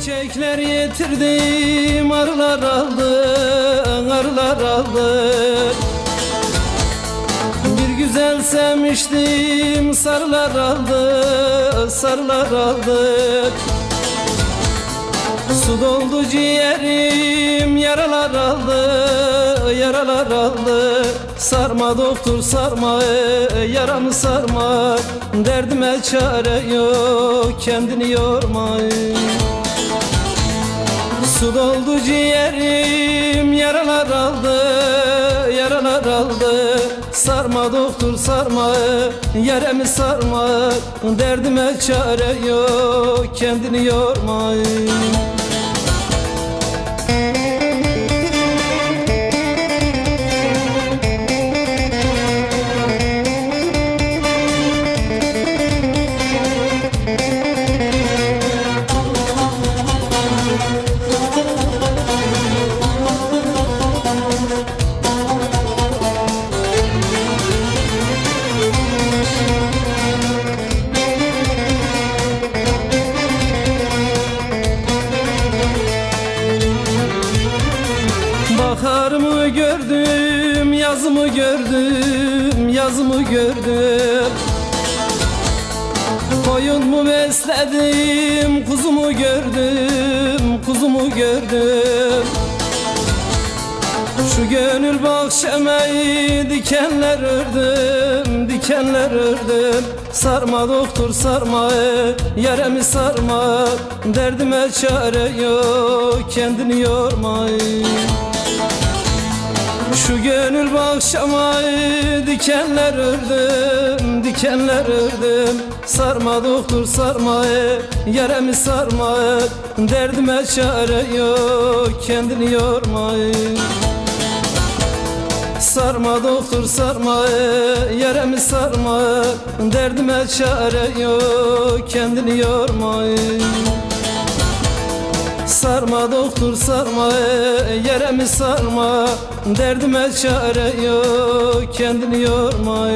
Çiçekler getirdim arılar aldı arılar aldı. Bir güzel sevmiştim sarılar aldı sarılar aldı. Su doldu ciğerim yaralar aldı yaralar aldı. Sarma doktor sarma yaramı sarma. Derdime çare yok kendini yorma Su doldu ciğerim yaralar aldı yaralar aldı. Sarma doktor sarma yaremi sarma. Derdime çare yok kendini yorma Baharımı gördüm, yazımı gördüm, yazımı gördüm? Koyun mu besledim, kuzumu gördüm, kuzumu gördüm? Şu gönül bahçemeyi dikenler ördüm, dikenler ördüm. Sarma doktor sarma, yaremi sarma. Derdime çare yok, kendini yorma şu gönül bakşama dikenler ördüm, dikenler ördüm. Sarma doktor sarma, yaremi sarma Derdime çare yok, kendini yorma Sarma doktor sarma, yaremi sarma Derdime çare yok, kendini yorma Sarma doktor sarma yeremi sarma? Derdime çare yok kendini yorma